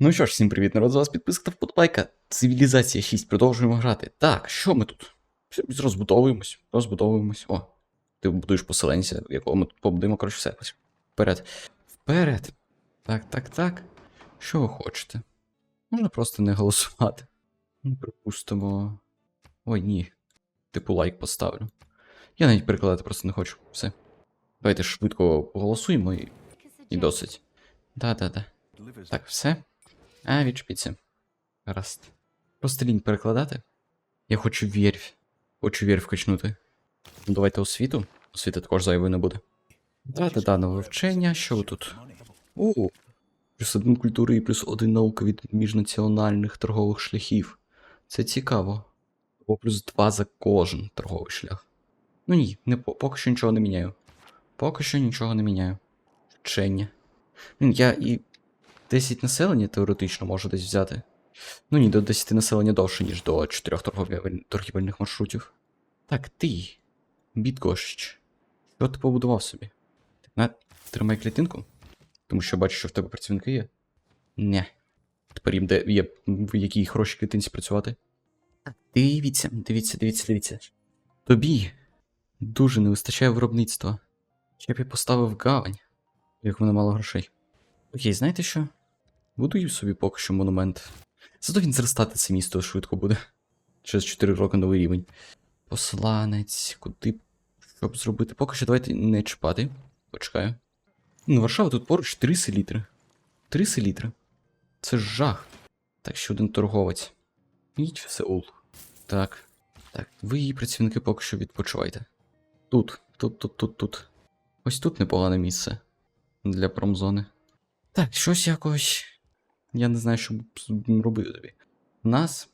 Ну що ж, всім привіт, народ, з вас підписка та вподобайка. Цивілізація 6, продовжуємо грати. Так, що ми тут? Розбудовуємось, розбудовуємось. О, ти будуєш поселенця, якого ми тут побудуємо, коротше, все. Вперед. Вперед. Так, так, так. Що ви хочете? Можна просто не голосувати. Ну, припустимо. Ой, ні. Типу лайк поставлю. Я навіть перекладати просто не хочу. Все. Давайте швидко голосуємо і, і досить. Да-да-да. Так, все. А, відчепіться. Гаразд. Просто лінь перекладати. Я хочу вірфь. Хочу вірфь качнути. Ну, давайте освіту. Освіти також зайвої не буде. Да-да-да, нове вчення. Що ви тут? О, плюс один культури і плюс один наука від міжнаціональних торгових шляхів. Це цікаво. Або плюс два за кожен торговий шлях. Ну ні, не, поки що нічого не міняю. Поки що нічого не міняю. Вчення. Я і 10 населення теоретично можу десь взяти. Ну ні, до 10 населення довше, ніж до 4 торгівельних маршрутів. Так, ти, бідгощ, що ти побудував собі? На, тримай клітинку, тому що бачу, що в тебе працівники є. Не. Тепер їм де є в якій хорошій клітинці працювати. Так, дивіться, дивіться, дивіться, дивіться. Тобі дуже не вистачає виробництва. Я б я поставив гавань, як мене мало грошей. Окей, знаєте що? Будую собі поки що монумент. Зато він зростати це місто швидко буде. Через 4 роки новий рівень. Посланець, куди. б- Що б зробити? Поки що давайте не чіпати. Почекаю. Ну, Варшава тут поруч 3 селітри. 3 селітри. Це жах. Так, ще один торговець. Їдь в Сеул. Так. Так, ви її працівники поки що відпочивайте. Тут, тут, тут, тут, тут. Ось тут непогане місце для промзони. Так, щось якось. Я не знаю, що робити тобі. У нас.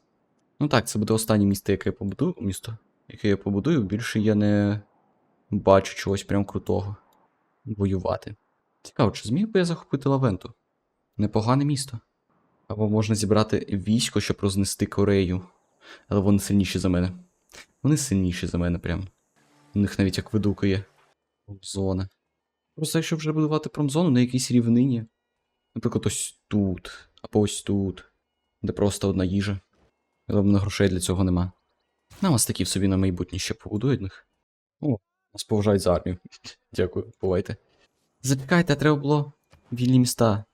Ну так, це буде останнє місто, яке я побудую. Місто, яке я побудую. Більше я не бачу чогось прям крутого. Воювати. Цікаво, чи зміг би я захопити Лавенту? Непогане місто. Або можна зібрати військо, щоб рознести Корею. Але вони сильніші за мене. Вони сильніші за мене прям. У них навіть як ведука є. Зона. Просто якщо вже будувати промзону на якійсь рівнині. Наприклад, ось тут, або ось тут, де просто одна їжа. Але грошей для цього нема. На вас такі в собі на майбутнє ще побудують них. О, нас поважають за армію. Дякую, бувайте. Зачекайте, треба було вільні міста.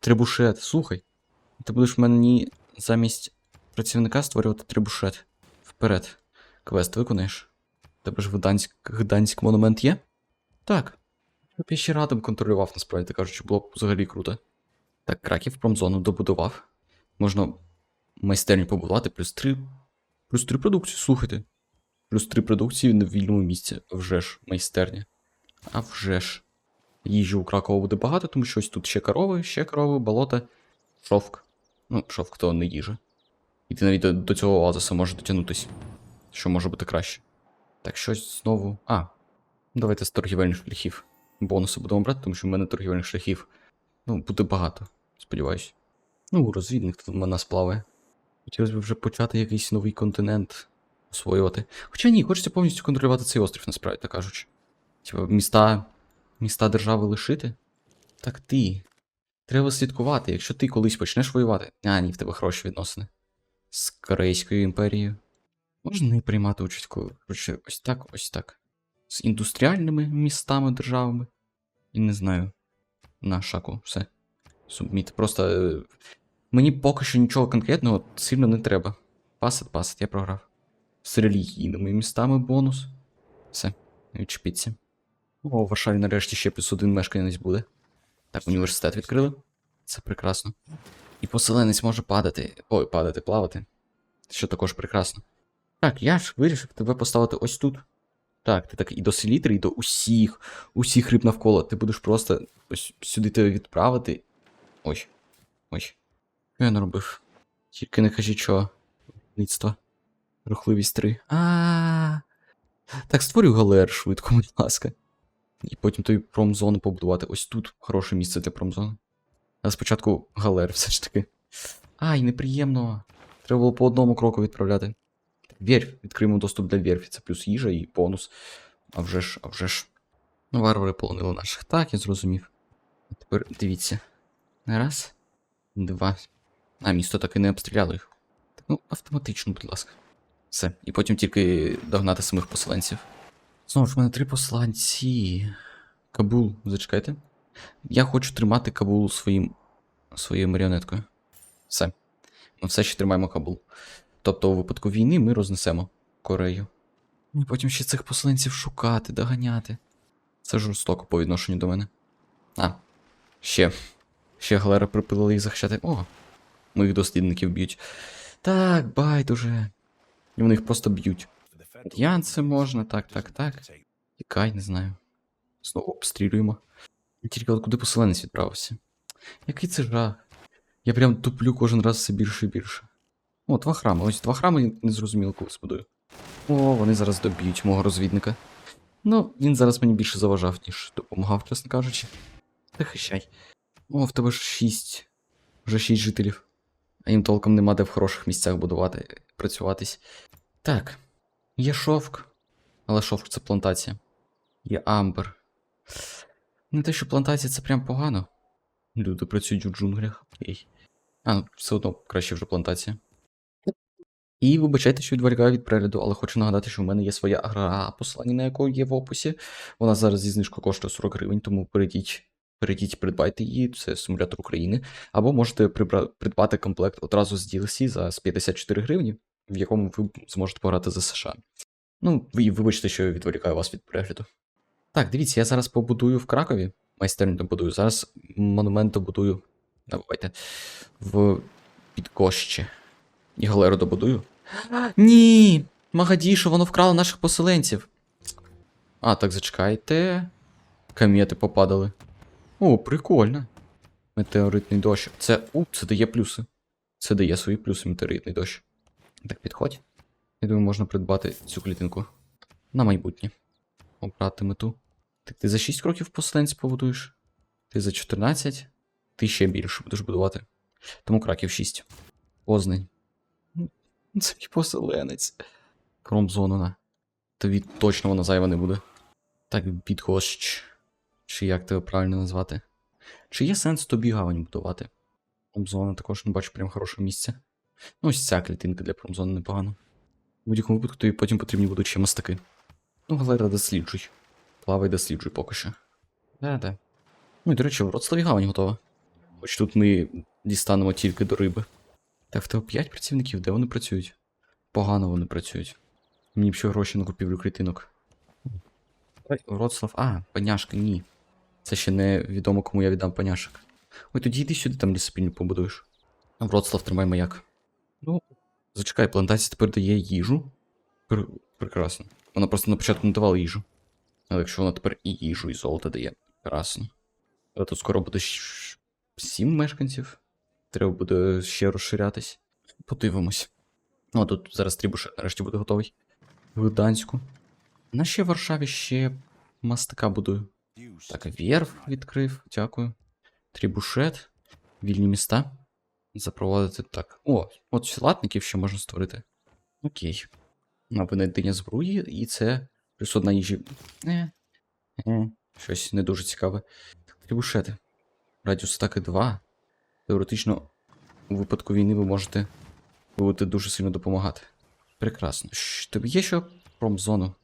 Трибушет, слухай. Ти будеш мені замість працівника створювати трибушет. Вперед. Квест виконаєш. Тебе ж Гданськ, Гданськ монумент є? Так. Я б ще радом контролював, насправді кажучи, було б взагалі круто. Так, краків промзону добудував. Можна майстерню побудувати, плюс три. Плюс три продукції, слухайте. Плюс три продукції на вільному місці. Вже ж майстерня. А вже ж. Їжі у Кракова буде багато, тому що ось тут ще корови, ще корови, болота, шовк. Ну, шовк то не їжа. І ти навіть до, до цього оазиса можеш дотягнутися. Що може бути краще. Так, щось знову. А, давайте з торгівельних шляхів. Бонуси будемо брати, тому що в мене торгівельних шляхів ну, буде багато, сподіваюсь. Ну, розвідник тут в нас плаває. Хотілося б вже почати якийсь новий континент освоювати. Хоча ні, хочеться повністю контролювати цей острів, насправді так кажучи. Типа, міста. Міста держави лишити. Так ти. Треба слідкувати, якщо ти колись почнеш воювати. А, ні, в тебе хороші відносини. З Корейською імперією. Можна не приймати участь. Коротше, ось так, ось так. З індустріальними містами, державами. І не знаю. На шаку, все. Субміт. Просто. е, Мені поки що нічого конкретного сильно не треба. Пасет, пасет, я програв. З релігійними містами бонус. Все, відчепіться. О, у Варшаві нарешті ще плюс один мешканець буде. Так, університет відкрили. Це прекрасно. І поселенець може падати. Ой, падати, плавати. Що також прекрасно. Так, я ж вирішив тебе поставити ось тут. Так, ти так і до селітри, і до усіх, усіх риб навколо. Ти будеш просто ось сюди тебе відправити. Ой. Ой. Що я наробив? Тільки не кажіть, що. Ництво. Рухливість 3. А. Так, створюй галер швидко, будь ласка. І потім тобі промзону побудувати. Ось тут хороше місце для промзони. Але спочатку галер все ж таки. Ай, неприємно. Треба було по одному кроку відправляти. Верфь. Відкриємо доступ для верфі. Це плюс їжа і бонус. А вже ж, а вже ж. Ну, варвари полонили наших. Так, я зрозумів. А тепер дивіться. Раз. Два. А, місто так і не обстріляло їх. Так, ну, автоматично, будь ласка. Все. І потім тільки догнати самих поселенців. Знову ж в мене три посланці. Кабул, зачекайте. Я хочу тримати Кабул своїм, своєю маріонеткою. Все. Ми все ще тримаємо Кабул. Тобто, у випадку війни ми рознесемо Корею. І потім ще цих поселенців шукати, доганяти. Це жорстоко по відношенню до мене. А, ще. Ще галера припилила їх захищати. О, моїх дослідників б'ють. Так, байдуже. І вони їх просто б'ють. Янце можна, так, так, так. Тікай, не знаю. Знову обстрілюємо. Тільки от куди поселенець відправився? Який це жах? Я прям туплю кожен раз все більше і більше. О, два храми. Ось два храми не зрозуміло, коли збудую. О, вони зараз доб'ють мого розвідника. Ну, він зараз мені більше заважав, ніж допомагав, чесно кажучи. Захищай. О, в тебе ж шість. Вже шість жителів. А їм толком нема де в хороших місцях будувати, працюватись. Так. Є шовк. Але шовк це плантація. Є амбер. Не те, що плантація це прям погано. Люди працюють у джунглях. Окей. А, ну, все одно краще вже плантація. І вибачайте, що відволікаю від перегляду, але хочу нагадати, що в мене є своя гра, посилання на яку є в описі. Вона зараз зі знижкою коштує 40 гривень, тому перейдіть, перейдіть, придбайте її, це симулятор України. Або можете придбати комплект одразу з DLC за 54 гривні, в якому ви зможете пограти за США. Ну, і вибачте, що я відволікаю вас від перегляду. Так, дивіться, я зараз побудую в Кракові. Майстерню добудую. Зараз монумент добудую. Давайте. В Підкощі. І галеру добудую. Ні! Магадішу, воно вкрало наших поселенців. А, так зачекайте. Комети попадали. О, прикольно. Метеоритний дощ. Це. У, це дає плюси. Це дає свої плюси метеоритний дощ. Так, підходь. Я думаю, можна придбати цю клітинку. На майбутнє. Обрати мету. Так ти за 6 кроків поселенців побудуєш? Ти за 14? Ти ще більше будеш будувати. Тому краків 6. Познань. Це мій поселенець. Промзону на. Тобі точно вона зайва не буде. Так, підгощ. Чи як тебе правильно назвати? Чи є сенс тобі гавань будувати? Промзона також не бачу прям хорошого місця. Ну, ось ця клітинка для промзони непогано. В будь-якому випадку тобі потім потрібні будуть ще мастаки. Ну, галера досліджуй. Плавай досліджуй поки що. Да-да. Ну і до речі, в Вроцлаві гавань готова. Хоч тут ми дістанемо тільки до риби. Так, в тебе 5 працівників, де вони працюють? Погано вони працюють. Мені б ще гроші на купівлю клітинок. Вроцлав. А, паняшка, ні. Це ще не відомо, кому я віддам паняшок. Ой, тоді йди сюди, там лісопільню побудуєш. Вроцлав тримай маяк. Ну, зачекай, плантація тепер дає їжу. Пр- прекрасно. Вона просто на початку не давала їжу. Але якщо вона тепер і їжу, і золото дає. Прекрасно. Але тут скоро буде щ- сім мешканців. Треба буде ще розширятись. Подивимось. Ну, а тут зараз Трібушет нарешті буде готовий. В Гданську. На ще в Варшаві ще мастика будую. Так, Вєрв відкрив, дякую. Трібушет. Вільні міста. Запровадити так. О, от сілатників ще можна створити. Окей. На винайдення зброї, і це плюс одна їжі. Е. Е. Щось не дуже цікаве. Трібушети. Радіус атаки 2. Теоретично, у випадку війни ви можете будете дуже сильно допомагати. Прекрасно. Щ, тобі є що промзону?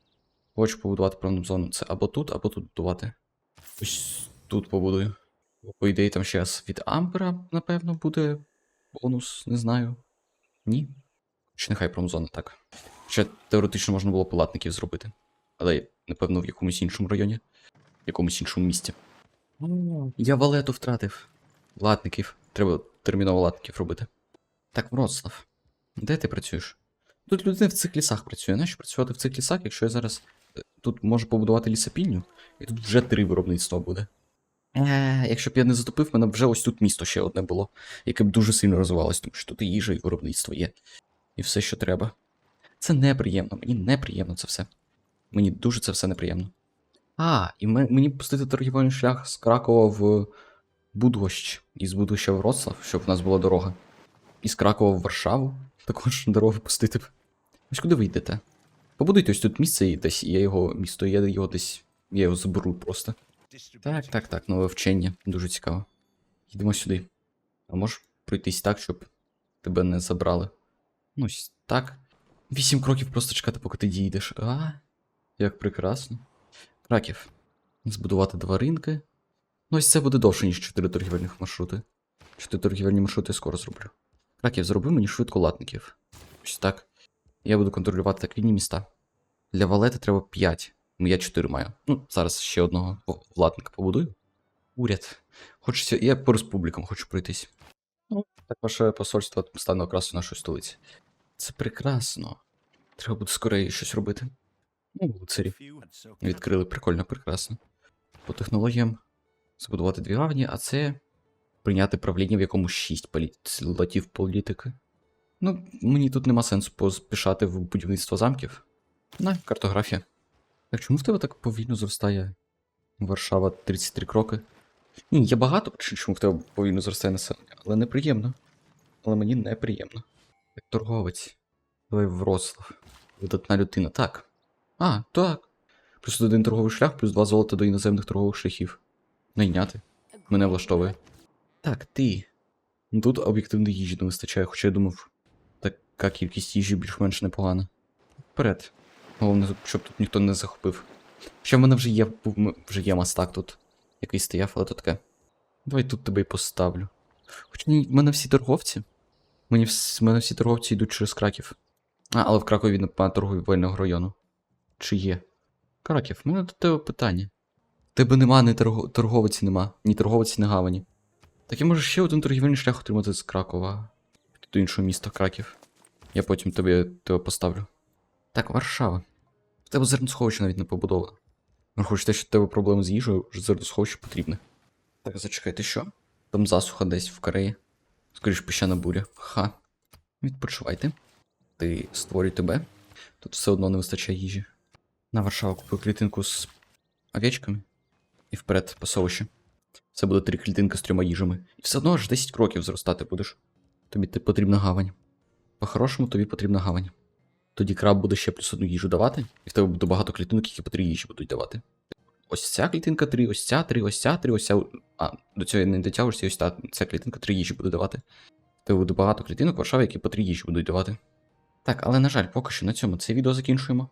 Хочу побудувати промзону. Це або тут, або тут будувати. Ось тут побудую. По ідеї, там ще раз від Амбера, напевно, буде бонус, не знаю. Ні. Чи нехай промзона, так. Ще теоретично можна було палатників зробити. Але, напевно, в якомусь іншому районі, в якомусь іншому місті. Я валету втратив. Латників. Треба терміново латників робити. Так, Вроцлав. Де ти працюєш? Тут людина в цих лісах працює. Нащо працювати в цих лісах, якщо я зараз е, тут можу побудувати лісопільню, і тут вже три виробництва буде. Е, якщо б я не затопив, мене б вже ось тут місто ще одне було, яке б дуже сильно розвивалось, тому що тут і їжа, і виробництво є. І все, що треба. Це неприємно, мені неприємно це все. Мені дуже це все неприємно. А, і мені пустити торгівельний шлях з Кракова в Будгощ, і з Будгоща Вроцлав, щоб в нас була дорога. І з Кракова в Варшаву також дорогу пустити б. Ось куди ви йдете? Побудуйте ось тут місце і десь є його місто, я його десь. Я його заберу просто. Так, так, так, нове вчення. Дуже цікаво. Йдемо сюди. А можеш пройтись так, щоб тебе не забрали. Ну, так. Вісім кроків просто чекати, поки ти дійдеш. А, як прекрасно. Краків. Збудувати два ринки. Ну, ось це буде довше, ніж чотири торгівельних маршрути. Чотири торгівельні маршрути я скоро зроблю. Краків, зроби мені швидко латників. Ось так. Я буду контролювати так рідні міста. Для валети треба 5. Ну, я 4 маю. Ну, зараз ще одного латника побудую. Уряд. Хочеться. Я по республікам хочу пройтись. Ну, так ваше посольство стане окрасою нашої столиці. Це прекрасно. Треба буде скорее щось робити. Ну, лицарі. Відкрили прикольно, прекрасно. По технологіям збудувати дві гавні, а це прийняти правління, в якому 6 латів політики. Ну, мені тут нема сенсу поспішати в будівництво замків. На, картографія. Так чому в тебе так повільно зростає Варшава 33 кроки? Ні, є багато чому в тебе повільно зростає населення, але неприємно. Але мені неприємно. Так, торговець. Давай Вроцлав. Видатна людина. Так. А, так. Плюс один торговий шлях, плюс два золота до іноземних торгових шляхів. Найняти. Мене влаштовує. Так, ти. Тут об'єктивної їжі не вистачає, хоча я думав, така кількість їжі більш-менш непогана. Вперед. Головне, щоб тут ніхто не захопив. Ще в мене вже є, вже є мастак тут, який стояв, але то таке. Давай тут тебе і поставлю. Хоча ні, в мене всі торговці. Мені в мене всі торговці йдуть через Краків. А, але в Кракові немає торговельного району. Чи є? Краків, в мене до тебе питання. Тебе нема, ні торго... торговиці нема, ні торговиці, ні гавані. Так я можу ще один торгівельний шлях отримати з Кракова. До іншого міста Краків. Я потім тобі тебе поставлю. Так, Варшава. В тебе зерносховище навіть не побудовано. Враховуючи те, що в тебе проблеми з їжею, вже зерносховище потрібне. Так, зачекай, ти що? Там засуха десь в Кореї. Скоріш піщана буря. Ха. Відпочивайте. Ти створюй тебе. Тут все одно не вистачає їжі. На Варшаву купив клітинку з овечками. І вперед пасовище. Це буде три клітинки з трьома їжами. І все одно аж 10 кроків зростати будеш. Тобі потрібна гавань. По-хорошому тобі потрібна гавань. Тоді краб буде ще плюс одну їжу давати, і в тебе буде багато клітинок, які по три їжі будуть давати. Ось ця клітинка три, ось ця три, ось ця три, ось ця. А, до цього не дотягуєшся, ось та ця клітинка три їжі буде давати. В тебе буде багато клітинок в Варшаві, які по три їжі будуть давати. Так, але на жаль, поки що на цьому це відео закінчуємо.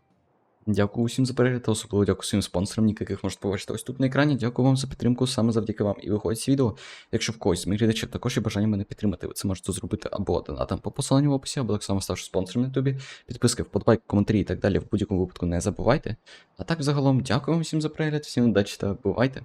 Дякую усім за перегляд, особливо дякую своїм спонсорам, яких можете побачити ось тут на екрані. Дякую вам за підтримку, саме завдяки вам. І виходить з відео. Якщо в когось з моїх глядачів також є бажання мене підтримати, ви це можете зробити або донатом по посиланню в описі, або так само ставши спонсором на ютубі. Підписки, вподобайки, коментарі і так далі в будь-якому випадку не забувайте. А так, загалом, дякую вам всім за перегляд, всім удачі та бувайте!